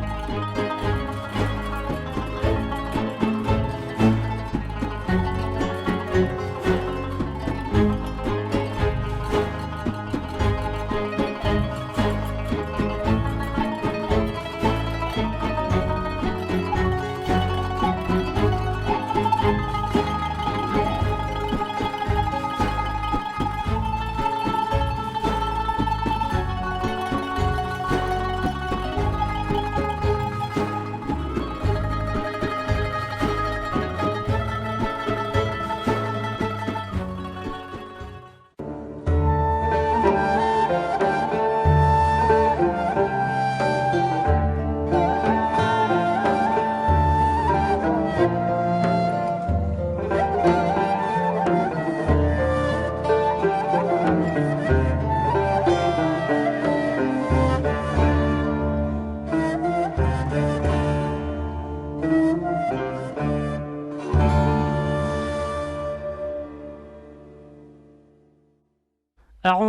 Bye.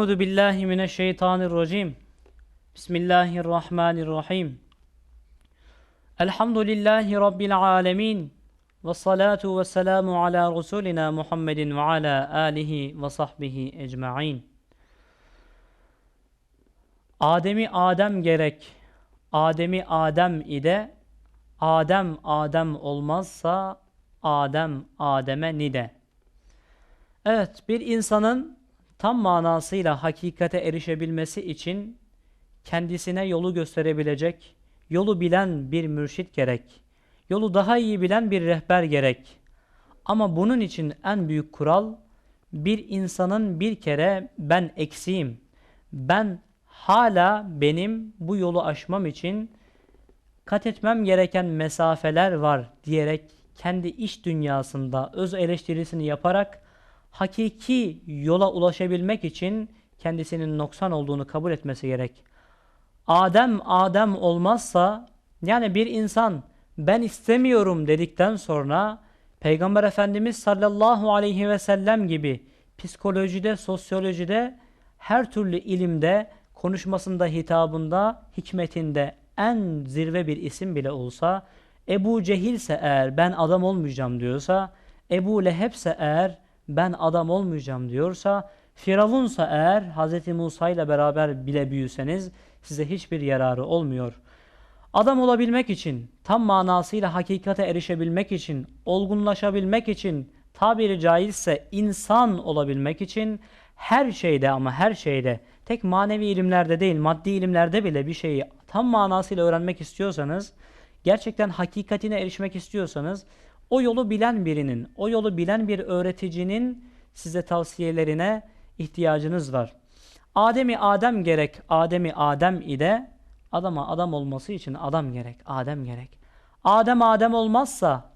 Euzu billahi mineşşeytanirracim. Bismillahirrahmanirrahim. Elhamdülillahi rabbil alamin. Ve salatu ve selamu ala Resulina Muhammedin ve ala alihi ve sahbihi ecmaîn. Adem'i Adem gerek, Adem'i Adem ide, Adem Adem olmazsa Adem Adem'e nide. Evet, bir insanın tam manasıyla hakikate erişebilmesi için kendisine yolu gösterebilecek, yolu bilen bir mürşit gerek. Yolu daha iyi bilen bir rehber gerek. Ama bunun için en büyük kural bir insanın bir kere ben eksiğim. Ben hala benim bu yolu aşmam için kat etmem gereken mesafeler var diyerek kendi iş dünyasında öz eleştirisini yaparak hakiki yola ulaşabilmek için kendisinin noksan olduğunu kabul etmesi gerek. Adem Adem olmazsa yani bir insan ben istemiyorum dedikten sonra Peygamber Efendimiz sallallahu aleyhi ve sellem gibi psikolojide, sosyolojide, her türlü ilimde, konuşmasında, hitabında, hikmetinde en zirve bir isim bile olsa, Ebu Cehilse eğer ben adam olmayacağım diyorsa, Ebu Lehebse eğer ben adam olmayacağım diyorsa, Firavunsa eğer Hz. Musa ile beraber bile büyüseniz size hiçbir yararı olmuyor. Adam olabilmek için, tam manasıyla hakikate erişebilmek için, olgunlaşabilmek için, tabiri caizse insan olabilmek için her şeyde ama her şeyde, tek manevi ilimlerde değil, maddi ilimlerde bile bir şeyi tam manasıyla öğrenmek istiyorsanız, gerçekten hakikatine erişmek istiyorsanız, o yolu bilen birinin, o yolu bilen bir öğreticinin size tavsiyelerine ihtiyacınız var. Adem'i Adem gerek, Adem'i Adem ile adama adam olması için adam gerek, Adem gerek. Adem Adem olmazsa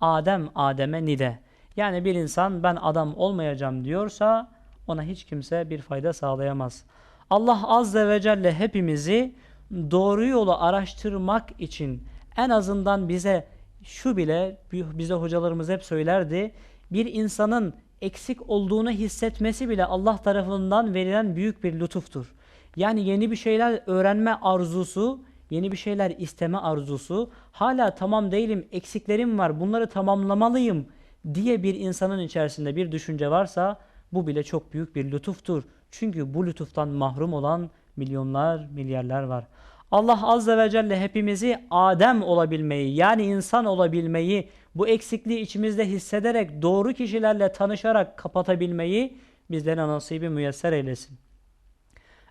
Adem Adem'e nide. Yani bir insan ben adam olmayacağım diyorsa ona hiç kimse bir fayda sağlayamaz. Allah Azze ve Celle hepimizi doğru yolu araştırmak için en azından bize şu bile bize hocalarımız hep söylerdi. Bir insanın eksik olduğunu hissetmesi bile Allah tarafından verilen büyük bir lütuftur. Yani yeni bir şeyler öğrenme arzusu, yeni bir şeyler isteme arzusu, hala tamam değilim, eksiklerim var, bunları tamamlamalıyım diye bir insanın içerisinde bir düşünce varsa bu bile çok büyük bir lütuftur. Çünkü bu lütuftan mahrum olan milyonlar, milyarlar var. Allah Azze ve Celle hepimizi Adem olabilmeyi yani insan olabilmeyi bu eksikliği içimizde hissederek doğru kişilerle tanışarak kapatabilmeyi bizlere nasibi müyesser eylesin.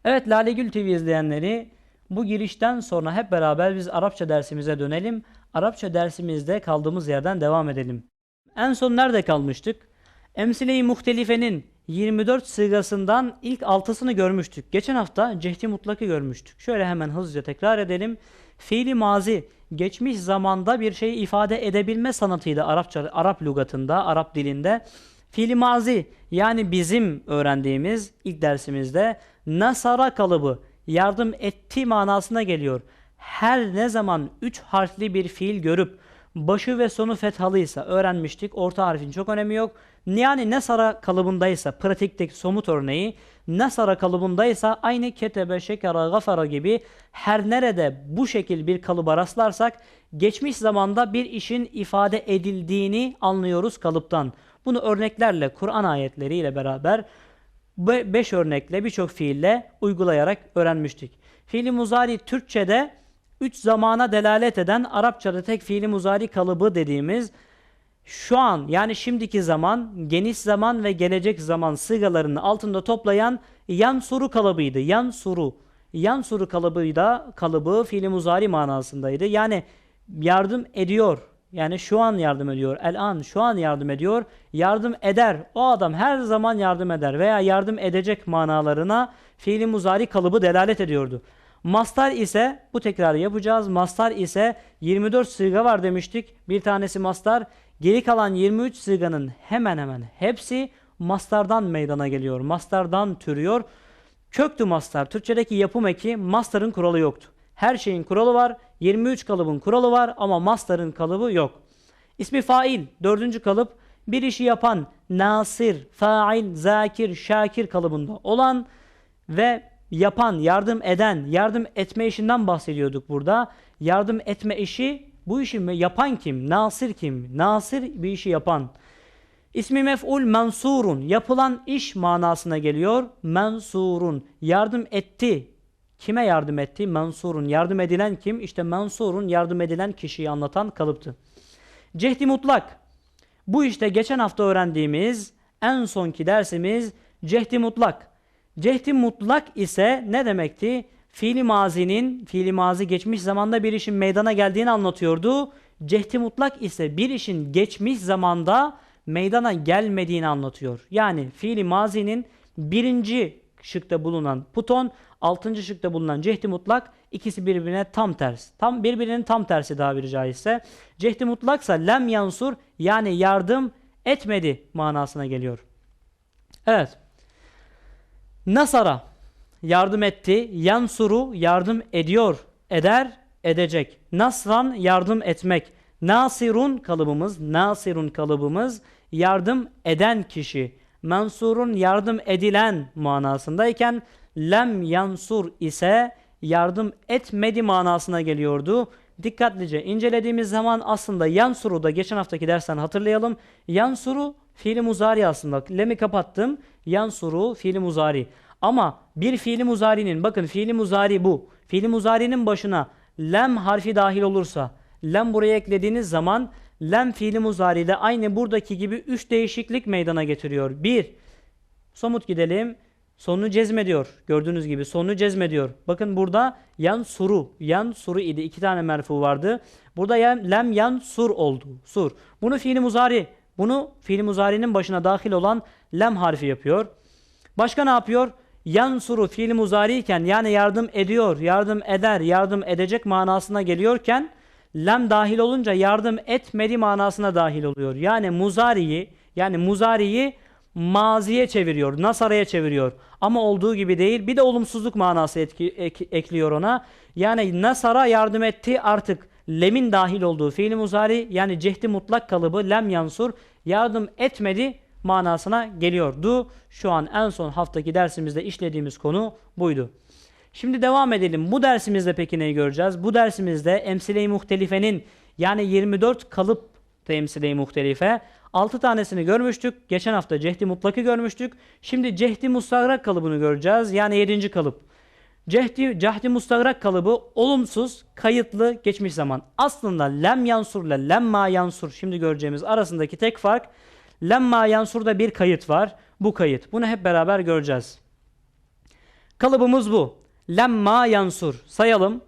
Evet Lale Gül TV izleyenleri bu girişten sonra hep beraber biz Arapça dersimize dönelim. Arapça dersimizde kaldığımız yerden devam edelim. En son nerede kalmıştık? Emsile-i Muhtelife'nin 24 sıgasından ilk 6'sını görmüştük. Geçen hafta cehdi mutlakı görmüştük. Şöyle hemen hızlıca tekrar edelim. Fiili mazi geçmiş zamanda bir şeyi ifade edebilme sanatıydı Arapça Arap lügatında, Arap dilinde. Fiili mazi yani bizim öğrendiğimiz ilk dersimizde nasara kalıbı yardım etti manasına geliyor. Her ne zaman üç harfli bir fiil görüp başı ve sonu fethalıysa öğrenmiştik. Orta harfin çok önemi yok. Yani nesara kalıbındaysa pratikteki somut örneği nesara kalıbındaysa aynı ketebe, şekera, gafara gibi her nerede bu şekil bir kalıba rastlarsak geçmiş zamanda bir işin ifade edildiğini anlıyoruz kalıptan. Bunu örneklerle Kur'an ayetleriyle beraber 5 örnekle birçok fiille uygulayarak öğrenmiştik. Fiili muzari Türkçe'de 3 zamana delalet eden Arapçada tek fiili muzari kalıbı dediğimiz şu an yani şimdiki zaman, geniş zaman ve gelecek zaman sıgalarını altında toplayan yan soru kalıbıydı. Yan soru. Yan soru kalıbıydı. Kalıbı fiili muzari manasındaydı. Yani yardım ediyor. Yani şu an yardım ediyor. El an şu an yardım ediyor. Yardım eder. O adam her zaman yardım eder veya yardım edecek manalarına fiili muzari kalıbı delalet ediyordu. Mastar ise bu tekrarı yapacağız. Mastar ise 24 sıga var demiştik. Bir tanesi mastar. Geri kalan 23 sıganın hemen hemen hepsi mastardan meydana geliyor. Mastardan türüyor. Köktü mastar. Türkçedeki yapım eki mastarın kuralı yoktu. Her şeyin kuralı var. 23 kalıbın kuralı var ama mastarın kalıbı yok. İsmi fail dördüncü kalıp bir işi yapan nasir, fail, zakir, şakir kalıbında olan ve yapan, yardım eden, yardım etme işinden bahsediyorduk burada. Yardım etme işi bu işi yapan kim? Nasir kim? Nasir bir işi yapan. İsmi mef'ul mensurun yapılan iş manasına geliyor. Mensurun yardım etti. Kime yardım etti? Mensurun yardım edilen kim? İşte mensurun yardım edilen kişiyi anlatan kalıptı. Cehdi mutlak. Bu işte geçen hafta öğrendiğimiz en sonki dersimiz cehdi mutlak. Cehdi mutlak ise ne demekti? Fiili mazinin, fiili mazi geçmiş zamanda bir işin meydana geldiğini anlatıyordu. Cehdi mutlak ise bir işin geçmiş zamanda meydana gelmediğini anlatıyor. Yani fiili mazinin birinci şıkta bulunan puton, altıncı şıkta bulunan cehdi mutlak ikisi birbirine tam ters. Tam birbirinin tam tersi bir caizse. Cehdi mutlaksa lem yansur yani yardım etmedi manasına geliyor. Evet. Nasara yardım etti. Yansuru yardım ediyor. Eder, edecek. Nasran yardım etmek. Nasirun kalıbımız, nasirun kalıbımız yardım eden kişi. Mansurun yardım edilen manasındayken lem yansur ise yardım etmedi manasına geliyordu. Dikkatlice incelediğimiz zaman aslında yansuru da geçen haftaki dersten hatırlayalım. Yansuru fiili muzari aslında. Lem'i kapattım. Yansuru fiili muzari. Ama bir fiili muzarinin bakın fiili muzari bu. Fiili muzarinin başına lem harfi dahil olursa lem buraya eklediğiniz zaman lem fiili muzari de aynı buradaki gibi üç değişiklik meydana getiriyor. Bir, somut gidelim. Sonunu cezmediyor. Gördüğünüz gibi sonunu cezmediyor. Bakın burada yan suru, yan suru idi. İki tane merfu vardı. Burada yan, lem yan sur oldu. Sur. Bunu fiili muzari, bunu fiili muzarinin başına dahil olan lem harfi yapıyor. Başka ne yapıyor? Yansuru fiil muzari iken yani yardım ediyor, yardım eder, yardım edecek manasına geliyorken lem dahil olunca yardım etmedi manasına dahil oluyor. Yani muzariyi yani muzariyi maziye çeviriyor, nasaraya çeviriyor. Ama olduğu gibi değil. Bir de olumsuzluk manası etki, ek, ekliyor ona. Yani nasara yardım etti artık lemin dahil olduğu fiil muzari yani cehdi mutlak kalıbı lem yansur yardım etmedi manasına geliyordu. Şu an en son haftaki dersimizde işlediğimiz konu buydu. Şimdi devam edelim. Bu dersimizde peki neyi göreceğiz? Bu dersimizde emsile-i muhtelifenin yani 24 kalıp temsile-i muhtelife 6 tanesini görmüştük. Geçen hafta cehdi mutlakı görmüştük. Şimdi cehdi mustagrak kalıbını göreceğiz. Yani 7. kalıp. Cehdi, cehdi mustagrak kalıbı olumsuz, kayıtlı, geçmiş zaman. Aslında lem yansur ile lemma yansur şimdi göreceğimiz arasındaki tek fark Lemma yansurda bir kayıt var. Bu kayıt. Bunu hep beraber göreceğiz. Kalıbımız bu. Lemma yansur. Sayalım.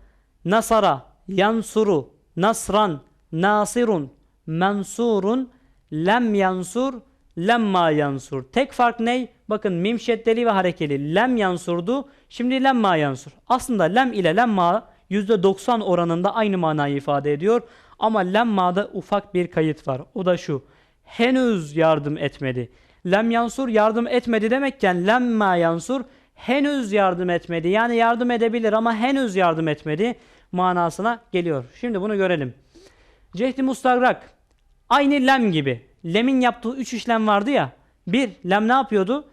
Nasara, yansuru, nasran, nasirun, mensurun, lem yansur, lemma yansur. Tek fark ne? Bakın mim şeddeli ve harekeli. Lem yansurdu. Şimdi lemma yansur. Aslında lem ile lemma %90 oranında aynı manayı ifade ediyor. Ama lemma'da ufak bir kayıt var. O da şu henüz yardım etmedi. Lem yansur yardım etmedi demekken lemma yansur henüz yardım etmedi. Yani yardım edebilir ama henüz yardım etmedi manasına geliyor. Şimdi bunu görelim. Cehdi mustagrak. Aynı lem gibi. Lemin yaptığı üç işlem vardı ya. Bir, lem ne yapıyordu?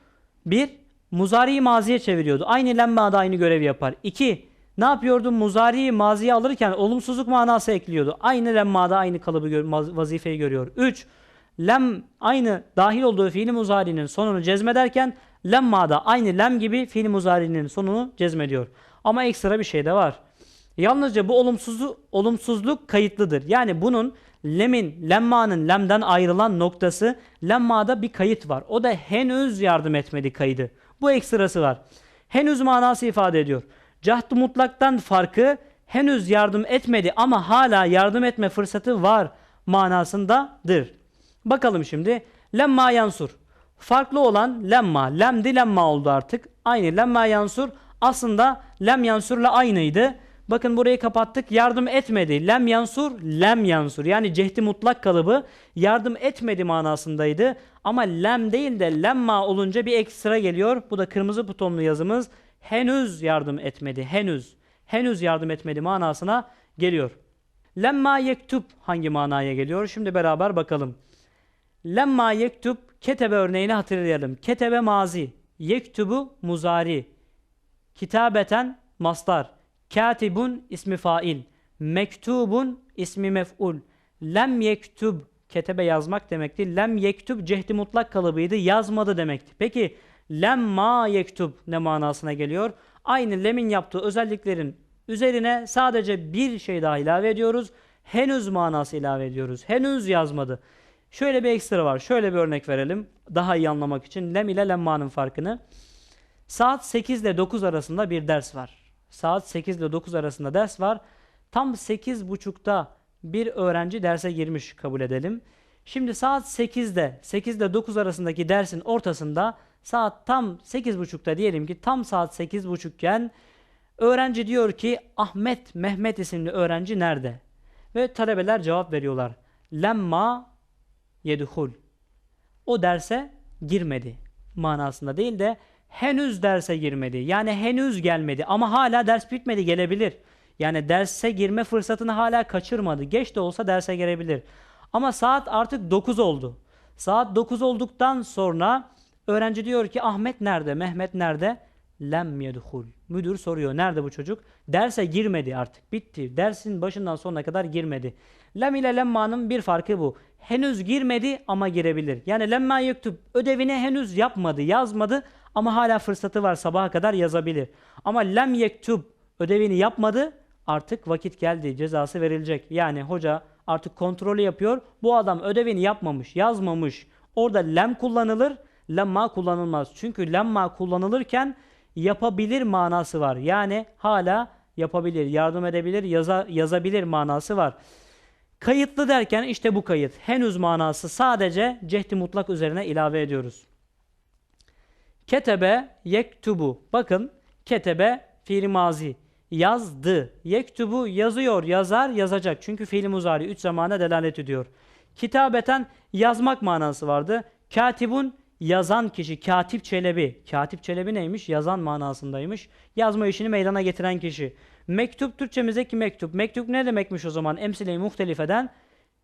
Bir, muzari maziye çeviriyordu. Aynı lem da aynı görevi yapar. İki, ne yapıyordu? Muzari maziye alırken olumsuzluk manası ekliyordu. Aynı lemmada aynı kalıbı vazifeyi görüyor. Üç, lem aynı dahil olduğu fiili muzarinin sonunu cezmederken lemmada aynı lem gibi fiili muzarinin sonunu cezmediyor. Ama ekstra bir şey de var. Yalnızca bu olumsuzluk, olumsuzluk kayıtlıdır. Yani bunun lemin, lemmanın lemden ayrılan noktası lemmada bir kayıt var. O da henüz yardım etmedi kaydı. Bu ekstrası var. Henüz manası ifade ediyor. Cahd-ı mutlaktan farkı henüz yardım etmedi ama hala yardım etme fırsatı var manasındadır. Bakalım şimdi. Lemma yansur. Farklı olan lemma. Lemdi lemma oldu artık. Aynı lemma yansur. Aslında lem yansurla aynıydı. Bakın burayı kapattık. Yardım etmedi. Lem yansur, lem yansur. Yani cehdi mutlak kalıbı yardım etmedi manasındaydı. Ama lem değil de lemma olunca bir ekstra geliyor. Bu da kırmızı butonlu yazımız. Henüz yardım etmedi. Henüz. Henüz yardım etmedi manasına geliyor. Lemma yektub hangi manaya geliyor? Şimdi beraber bakalım. Lemma yektub ketebe örneğini hatırlayalım. Ketebe mazi, yektubu muzari, kitabeten mastar, katibun ismi fail, mektubun ismi mef'ul, lem yektub ketebe yazmak demekti. Lem yektub cehdi mutlak kalıbıydı. Yazmadı demekti. Peki lemma yektub ne manasına geliyor? Aynı lemin yaptığı özelliklerin üzerine sadece bir şey daha ilave ediyoruz. Henüz manası ilave ediyoruz. Henüz yazmadı. Şöyle bir ekstra var. Şöyle bir örnek verelim. Daha iyi anlamak için lem ile lemmanın farkını. Saat 8 ile 9 arasında bir ders var. Saat 8 ile 9 arasında ders var. Tam 8.30'da bir öğrenci derse girmiş kabul edelim. Şimdi saat 8'de 8 ile 9 arasındaki dersin ortasında saat tam 8.30'da diyelim ki tam saat 8.30 iken öğrenci diyor ki Ahmet Mehmet isimli öğrenci nerede? Ve talebeler cevap veriyorlar. Lemma yedhul. O derse girmedi manasında değil de henüz derse girmedi. Yani henüz gelmedi ama hala ders bitmedi gelebilir. Yani derse girme fırsatını hala kaçırmadı. Geç de olsa derse girebilir. Ama saat artık 9 oldu. Saat 9 olduktan sonra öğrenci diyor ki Ahmet nerede? Mehmet nerede? Lem yedhul. Müdür soruyor nerede bu çocuk? Derse girmedi artık. Bitti. Dersin başından sonuna kadar girmedi. Lem ile lemmanın bir farkı bu. Henüz girmedi ama girebilir. Yani lemma yektub ödevini henüz yapmadı, yazmadı ama hala fırsatı var sabaha kadar yazabilir. Ama lem yektub ödevini yapmadı artık vakit geldi cezası verilecek. Yani hoca artık kontrolü yapıyor. Bu adam ödevini yapmamış, yazmamış. Orada lem kullanılır, lemma kullanılmaz. Çünkü lemma kullanılırken yapabilir manası var. Yani hala yapabilir, yardım edebilir, yaza, yazabilir manası var. Kayıtlı derken işte bu kayıt. Henüz manası sadece cehdi mutlak üzerine ilave ediyoruz. Ketebe yektubu. Bakın ketebe fiili mazi. Yazdı. Yektubu yazıyor, yazar, yazacak. Çünkü fiili muzari 3 zamana delalet ediyor. Kitabeten yazmak manası vardı. Katibun yazan kişi. Katip Çelebi. Katip Çelebi neymiş? Yazan manasındaymış. Yazma işini meydana getiren kişi. Mektup Türkçemizdeki mektup. Mektup ne demekmiş o zaman? Emsile-i muhtelifeden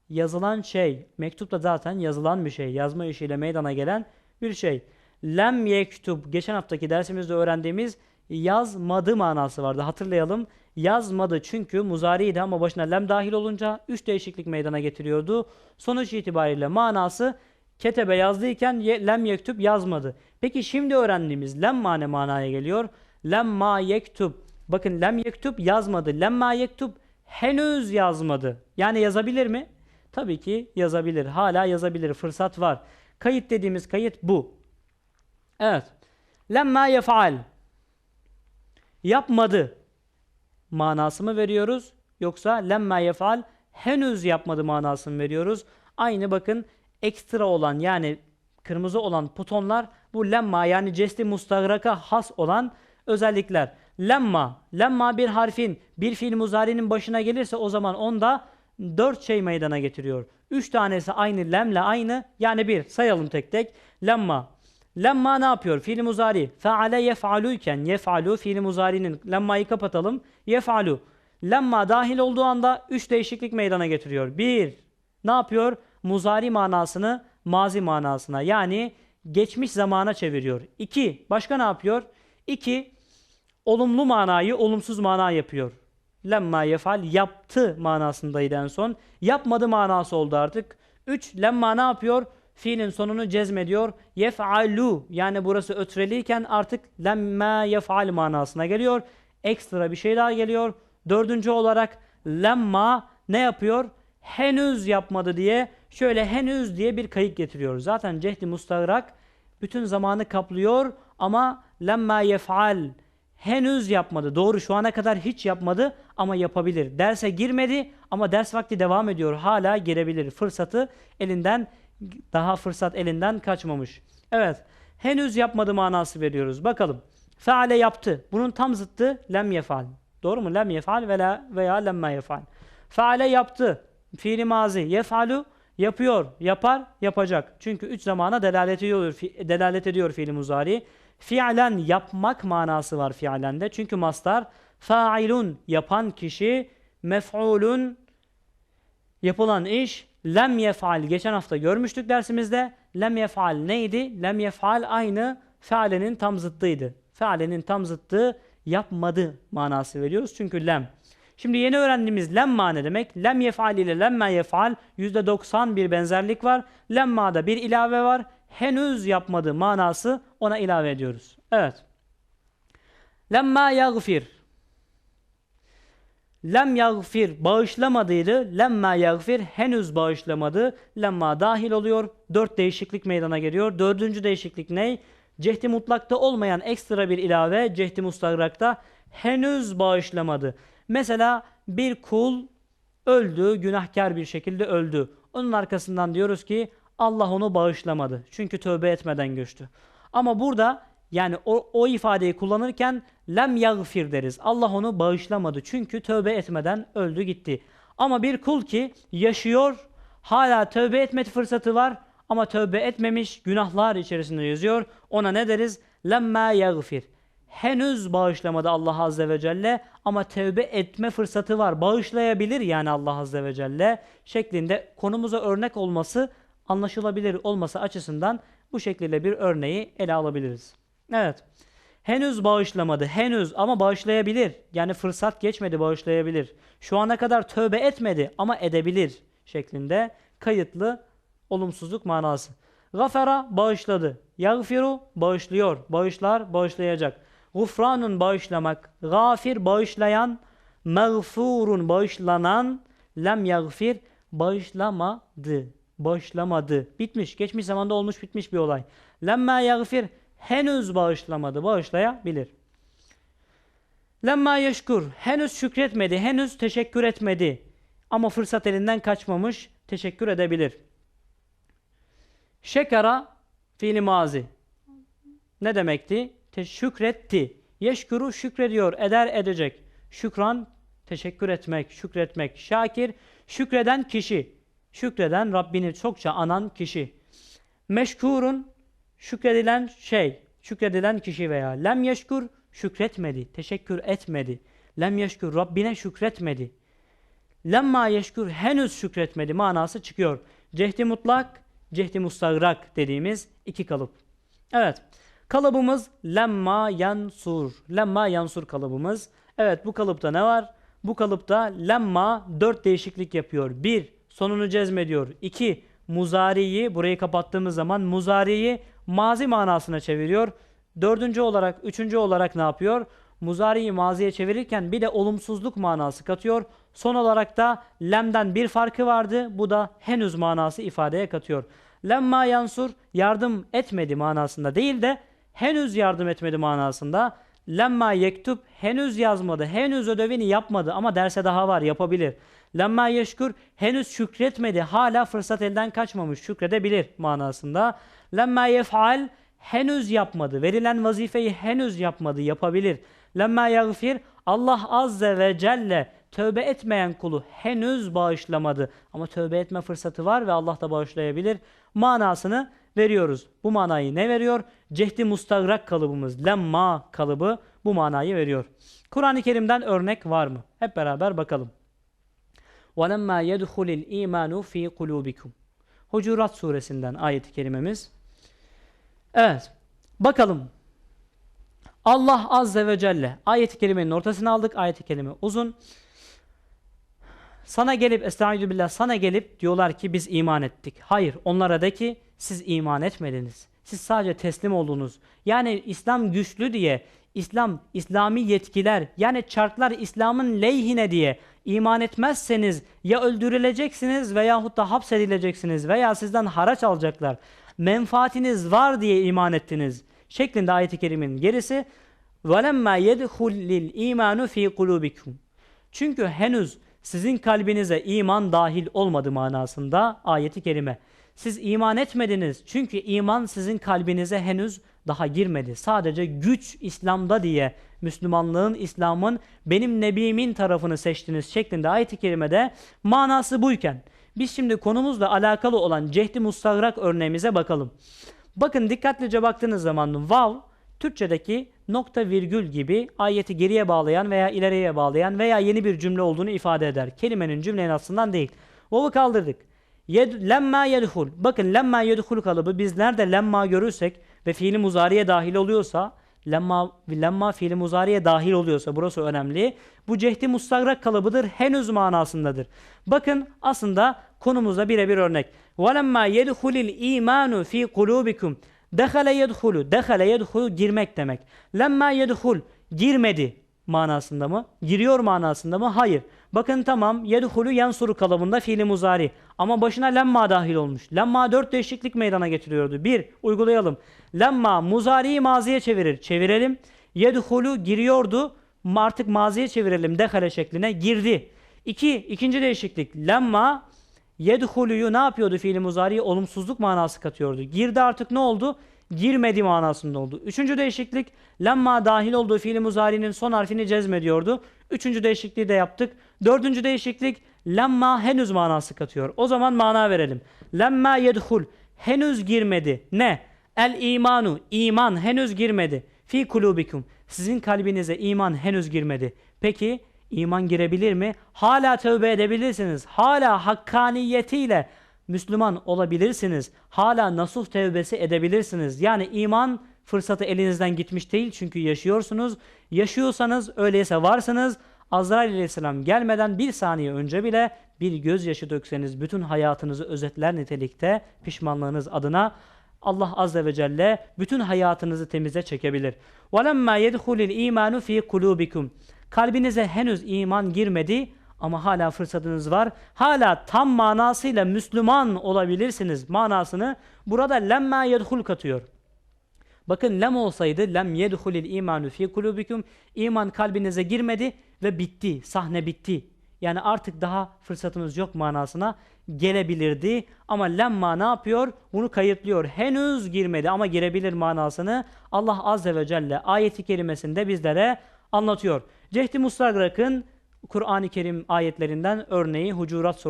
yazılan şey. Mektup da zaten yazılan bir şey. Yazma işiyle meydana gelen bir şey. Lem yektub. Geçen haftaki dersimizde öğrendiğimiz yazmadı manası vardı. Hatırlayalım. Yazmadı çünkü muzariydi ama başına lem dahil olunca üç değişiklik meydana getiriyordu. Sonuç itibariyle manası ketebe yazdıyken ye, lem yektub yazmadı. Peki şimdi öğrendiğimiz lemma ne manaya geliyor? Lemma yektub. Bakın lem yektub yazmadı. Lemma yektub henüz yazmadı. Yani yazabilir mi? Tabii ki yazabilir. Hala yazabilir. Fırsat var. Kayıt dediğimiz kayıt bu. Evet. Lemma yef'al. Yapmadı manası mı veriyoruz? Yoksa lemma yef'al henüz yapmadı manasını veriyoruz? Aynı bakın ekstra olan yani kırmızı olan butonlar bu lemma yani cesti mustagraka has olan özellikler. Lemma, lemma bir harfin bir fiil muzarinin başına gelirse o zaman onda dört şey meydana getiriyor. Üç tanesi aynı lemle aynı yani bir sayalım tek tek. Lemma, Lemma ne yapıyor? Fiil muzari. Feale yef'alu iken yef'alu fiil muzarinin lemmayı kapatalım. Yef'alu. Lemma dahil olduğu anda üç değişiklik meydana getiriyor. Bir, ne yapıyor? Muzari manasını mazi manasına yani geçmiş zamana çeviriyor. İki, başka ne yapıyor? İki, olumlu manayı olumsuz mana yapıyor. Lemma yefal yaptı manasındaydı en son. Yapmadı manası oldu artık. 3. Lemma ne yapıyor? Fiilin sonunu cezmediyor. Yef'alu yani burası ötreliyken artık lemma yef'al manasına geliyor. Ekstra bir şey daha geliyor. Dördüncü olarak lemma ne yapıyor? Henüz yapmadı diye şöyle henüz diye bir kayık getiriyor. Zaten cehdi mustagrak bütün zamanı kaplıyor ama lemma yef'al henüz yapmadı. Doğru şu ana kadar hiç yapmadı ama yapabilir. Derse girmedi ama ders vakti devam ediyor. Hala girebilir. Fırsatı elinden daha fırsat elinden kaçmamış. Evet. Henüz yapmadı manası veriyoruz. Bakalım. Feale yaptı. Bunun tam zıttı lem yefal. Doğru mu? Lem yefal veya, veya lemme yefal. Feale yaptı. Fiili mazi. Yefalu yapıyor, yapar, yapacak. Çünkü üç zamana delalet ediyor, fi- delalet ediyor fiili muzari. Fiilen yapmak manası var fiilende. Çünkü mastar failun yapan kişi, mef'ulun yapılan iş, lem yef'al geçen hafta görmüştük dersimizde. Lem yef'al neydi? Lem yef'al aynı fealenin tam zıttıydı. Fealenin tam zıttı yapmadı manası veriyoruz. Çünkü lem. Şimdi yeni öğrendiğimiz lemma ne demek? Lem yef'al ile lemme yef'al %90 bir benzerlik var. Lemma'da bir ilave var. Henüz yapmadı manası ona ilave ediyoruz. Evet. Lemma yagfir. Lem yagfir bağışlamadıydı. Lemma yagfir henüz bağışlamadı. Lemma dahil oluyor. Dört değişiklik meydana geliyor. Dördüncü değişiklik ne? Cehdi mutlakta olmayan ekstra bir ilave cehdi mustagrakta henüz bağışlamadı. Mesela bir kul öldü, günahkar bir şekilde öldü. Onun arkasından diyoruz ki Allah onu bağışlamadı. Çünkü tövbe etmeden göçtü. Ama burada yani o, o ifadeyi kullanırken lem yagfir deriz. Allah onu bağışlamadı. Çünkü tövbe etmeden öldü gitti. Ama bir kul ki yaşıyor, hala tövbe etme fırsatı var ama tövbe etmemiş, günahlar içerisinde yazıyor. Ona ne deriz? Lemma yagfir. Henüz bağışlamadı Allah Azze ve Celle ama tövbe etme fırsatı var. Bağışlayabilir yani Allah Azze ve Celle şeklinde konumuza örnek olması anlaşılabilir olması açısından bu şekilde bir örneği ele alabiliriz. Evet. Henüz bağışlamadı. Henüz ama bağışlayabilir. Yani fırsat geçmedi bağışlayabilir. Şu ana kadar tövbe etmedi ama edebilir şeklinde kayıtlı olumsuzluk manası. Gafara bağışladı. Yagfiru bağışlıyor. Bağışlar, bağışlayacak. Gufranun bağışlamak. Gafir bağışlayan. Mağfurun bağışlanan. Lem yagfir bağışlamadı. Bağışlamadı. Bitmiş. Geçmiş zamanda olmuş bitmiş bir olay. Lemma yagfir henüz bağışlamadı. Bağışlayabilir. Lemma yeşkur henüz şükretmedi. Henüz teşekkür etmedi. Ama fırsat elinden kaçmamış. Teşekkür edebilir. Şekara fiili mazi. Ne demekti? Şükretti. Yeşkuru şükrediyor, eder edecek. Şükran teşekkür etmek, şükretmek. Şakir şükreden kişi. Şükreden Rabbini çokça anan kişi. Meşkurun şükredilen şey, şükredilen kişi veya lem yeşkur şükretmedi, teşekkür etmedi. Lem yeşkur Rabbine şükretmedi. Lemma yeşkur henüz şükretmedi manası çıkıyor. Cehdi mutlak, cehdi mustagrak dediğimiz iki kalıp. Evet. Kalıbımız lemma yansur. Lemma yansur kalıbımız. Evet bu kalıpta ne var? Bu kalıpta lemma dört değişiklik yapıyor. Bir, sonunu cezmediyor. İki, muzariyi burayı kapattığımız zaman muzariyi mazi manasına çeviriyor. Dördüncü olarak, üçüncü olarak ne yapıyor? Muzariyi maziye çevirirken bir de olumsuzluk manası katıyor. Son olarak da lemden bir farkı vardı. Bu da henüz manası ifadeye katıyor. Lemma yansur yardım etmedi manasında değil de henüz yardım etmedi manasında. Lemma yektub henüz yazmadı, henüz ödevini yapmadı ama derse daha var yapabilir. Lemma yeşkur henüz şükretmedi, hala fırsat elden kaçmamış, şükredebilir manasında. Lemma yef'al henüz yapmadı, verilen vazifeyi henüz yapmadı, yapabilir. Lemma yagfir Allah azze ve celle tövbe etmeyen kulu henüz bağışlamadı ama tövbe etme fırsatı var ve Allah da bağışlayabilir manasını veriyoruz. Bu manayı ne veriyor? Cehdi mustagrak kalıbımız, lemma kalıbı bu manayı veriyor. Kur'an-ı Kerim'den örnek var mı? Hep beraber bakalım. وَلَمَّا يَدْخُلِ الْا۪يمَانُ ف۪ي قُلُوبِكُمْ Hucurat suresinde ayet-i kerimemiz. Evet. Bakalım. Allah Azze ve Celle ayet-i kerimenin ortasına aldık. Ayet-i kerime uzun. Sana gelip estaizu billah sana gelip diyorlar ki biz iman ettik. Hayır onlara de ki siz iman etmediniz. Siz sadece teslim oldunuz. Yani İslam güçlü diye İslam, İslami yetkiler yani çarklar İslam'ın leyhine diye iman etmezseniz ya öldürüleceksiniz veyahut da hapsedileceksiniz veya sizden haraç alacaklar. Menfaatiniz var diye iman ettiniz. Şeklinde ayet-i kerimin gerisi وَلَمَّا يَدْخُلْ لِلْا۪يمَانُ ف۪ي قُلُوبِكُمْ Çünkü henüz sizin kalbinize iman dahil olmadı manasında ayeti kerime. Siz iman etmediniz çünkü iman sizin kalbinize henüz daha girmedi. Sadece güç İslam'da diye Müslümanlığın, İslam'ın benim nebimin tarafını seçtiniz şeklinde ayet-i kerimede manası buyken biz şimdi konumuzla alakalı olan cehdi mustagrak örneğimize bakalım. Bakın dikkatlice baktığınız zaman vav Türkçedeki nokta virgül gibi ayeti geriye bağlayan veya ileriye bağlayan veya yeni bir cümle olduğunu ifade eder. Kelimenin cümlenin aslından değil. Vav'ı kaldırdık. Yed, lemma yedhul. Bakın lemma yedhul kalıbı biz nerede lemma görürsek ve fiili muzariye dahil oluyorsa lemma, lemma fiili muzariye dahil oluyorsa burası önemli. Bu cehdi mustagrak kalıbıdır. Henüz manasındadır. Bakın aslında konumuzda birebir örnek. وَلَمَّا يَدْخُلِ الْا۪يمَانُ ف۪ي قُلُوبِكُمْ Dehale yedhulu. Dehale yedhulu girmek demek. Lemma yedhul. Girmedi manasında mı? Giriyor manasında mı? Hayır. Bakın tamam yedhulu yansuru kalıbında fiili muzari. Ama başına lemma dahil olmuş. Lemma dört değişiklik meydana getiriyordu. Bir, uygulayalım. Lemma muzariyi maziye çevirir. Çevirelim. Yedhulu giriyordu. Artık maziye çevirelim. Dehale şekline. Girdi. İki, ikinci değişiklik. Lemma Yedhuluyu ne yapıyordu fiili muzari? Olumsuzluk manası katıyordu. Girdi artık ne oldu? Girmedi manasında oldu. Üçüncü değişiklik lemma dahil olduğu fiili muzarinin son harfini cezmediyordu. Üçüncü değişikliği de yaptık. Dördüncü değişiklik lemma henüz manası katıyor. O zaman mana verelim. Lemma yedhul henüz girmedi. Ne? El imanu iman henüz girmedi. Fi kulubikum sizin kalbinize iman henüz girmedi. Peki iman girebilir mi? Hala tövbe edebilirsiniz. Hala hakkaniyetiyle Müslüman olabilirsiniz. Hala nasuh tevbesi edebilirsiniz. Yani iman fırsatı elinizden gitmiş değil çünkü yaşıyorsunuz. Yaşıyorsanız öyleyse varsınız. Azrail aleyhisselam gelmeden bir saniye önce bile bir gözyaşı dökseniz bütün hayatınızı özetler nitelikte pişmanlığınız adına Allah azze ve celle bütün hayatınızı temize çekebilir. وَلَمَّا يَدْخُلِ الْا۪يمَانُ ف۪ي قُلُوبِكُمْ Kalbinize henüz iman girmedi ama hala fırsatınız var. Hala tam manasıyla Müslüman olabilirsiniz manasını burada lemma yedhul katıyor. Bakın lem olsaydı lem yedhulil imanu fi kulubikum iman kalbinize girmedi ve bitti. Sahne bitti. Yani artık daha fırsatımız yok manasına gelebilirdi. Ama lemma ne yapıyor? Bunu kayıtlıyor. Henüz girmedi ama girebilir manasını Allah Azze ve Celle ayeti kerimesinde bizlere anlatıyor. Cehdi Mustagrak'ın Kur'an-ı Kerim ayetlerinden örneği, Hucurat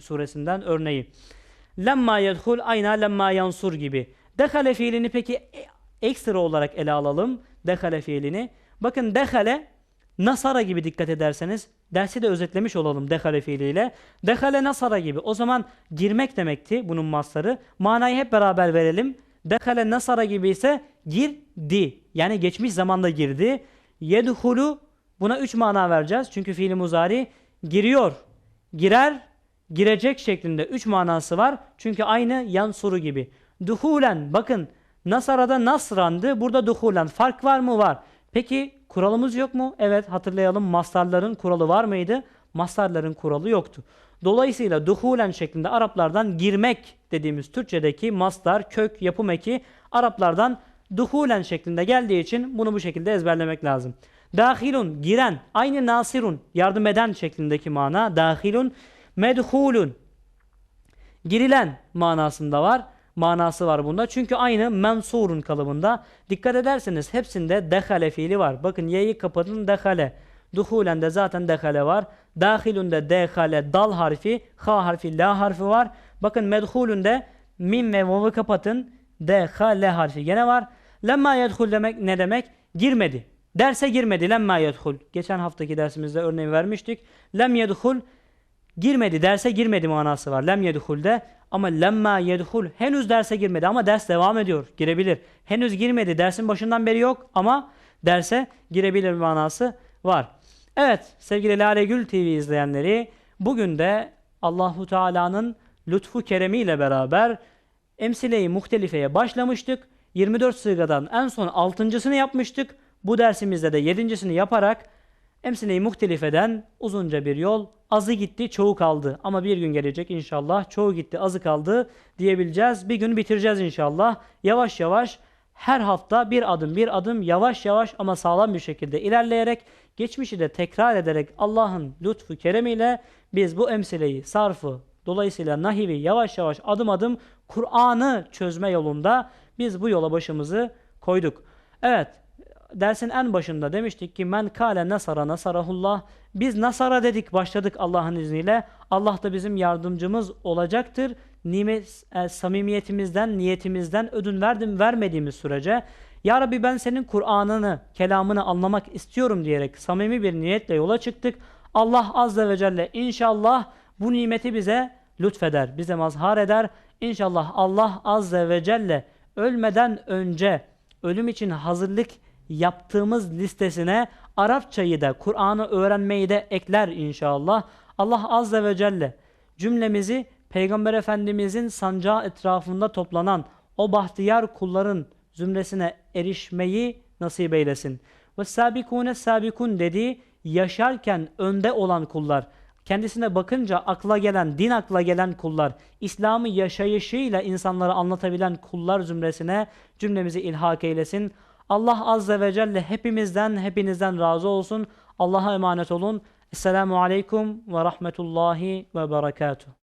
suresinden örneği. Lemma yedhul ayna lemma yansur gibi. Dehale fiilini peki ekstra olarak ele alalım. Dehale fiilini. Bakın dehale nasara gibi dikkat ederseniz dersi de özetlemiş olalım dehale fiiliyle. Dehale nasara gibi. O zaman girmek demekti bunun masları. Manayı hep beraber verelim. Dehale nasara gibi ise girdi. Yani geçmiş zamanda girdi. Yedhulu buna üç mana vereceğiz. Çünkü fiili muzari giriyor, girer, girecek şeklinde üç manası var. Çünkü aynı yan soru gibi. Duhulen bakın Nasara'da nasrandı. Burada duhulen. Fark var mı? Var. Peki kuralımız yok mu? Evet hatırlayalım. Mastarların kuralı var mıydı? Mastarların kuralı yoktu. Dolayısıyla duhulen şeklinde Araplardan girmek dediğimiz Türkçedeki mastar, kök, yapım eki Araplardan duhulen şeklinde geldiği için bunu bu şekilde ezberlemek lazım. Dahilun giren aynı nasirun yardım eden şeklindeki mana dahilun medhulun girilen manasında var. Manası var bunda. Çünkü aynı mensurun kalıbında. Dikkat ederseniz hepsinde dehale fiili var. Bakın y'yi kapatın dehale. Duhulen de zaten dehale var. Dahilun de dehale dal harfi, ha harfi, la harfi var. Bakın medhulun de mim ve vav'ı kapatın. Dehale harfi gene var. Lemma yedhul demek ne demek? Girmedi. Derse girmedi. Lemma yedhul. Geçen haftaki dersimizde örneği vermiştik. Lem yedhul girmedi. Derse girmedi manası var. Lem yedhulde ama lemma yedhul henüz derse girmedi ama ders devam ediyor. Girebilir. Henüz girmedi. Dersin başından beri yok ama derse girebilir manası var. Evet sevgili Lale Gül TV izleyenleri bugün de Allahu Teala'nın lütfu keremiyle beraber emsile-i muhtelifeye başlamıştık. 24 sırgadan en son 6.sını yapmıştık. Bu dersimizde de 7.sini yaparak emsile-i muhtelifeden uzunca bir yol azı gitti çoğu kaldı. Ama bir gün gelecek inşallah çoğu gitti azı kaldı diyebileceğiz. Bir gün bitireceğiz inşallah. Yavaş yavaş her hafta bir adım bir adım yavaş yavaş ama sağlam bir şekilde ilerleyerek geçmişi de tekrar ederek Allah'ın lütfu keremiyle biz bu emsileyi, sarfı, dolayısıyla nahivi yavaş yavaş adım adım Kur'an'ı çözme yolunda biz bu yola başımızı koyduk. Evet dersin en başında demiştik ki men kale nasara nasarahullah. Biz nasara dedik başladık Allah'ın izniyle. Allah da bizim yardımcımız olacaktır. Nimet, e, samimiyetimizden niyetimizden ödün verdim vermediğimiz sürece ya Rabbi ben senin Kur'an'ını kelamını anlamak istiyorum. diyerek samimi bir niyetle yola çıktık. Allah azze ve celle inşallah bu nimeti bize lütfeder bize mazhar eder. İnşallah Allah azze ve celle ölmeden önce ölüm için hazırlık yaptığımız listesine Arapçayı da Kur'an'ı öğrenmeyi de ekler inşallah. Allah azze ve celle cümlemizi Peygamber Efendimizin sancağı etrafında toplanan o bahtiyar kulların zümresine erişmeyi nasip eylesin. Ve sabikune sabikun dediği yaşarken önde olan kullar. Kendisine bakınca akla gelen, din akla gelen kullar, İslam'ı yaşayışıyla insanlara anlatabilen kullar zümresine cümlemizi ilhak eylesin. Allah Azze ve Celle hepimizden, hepinizden razı olsun. Allah'a emanet olun. Esselamu Aleyküm ve Rahmetullahi ve Berekatuhu.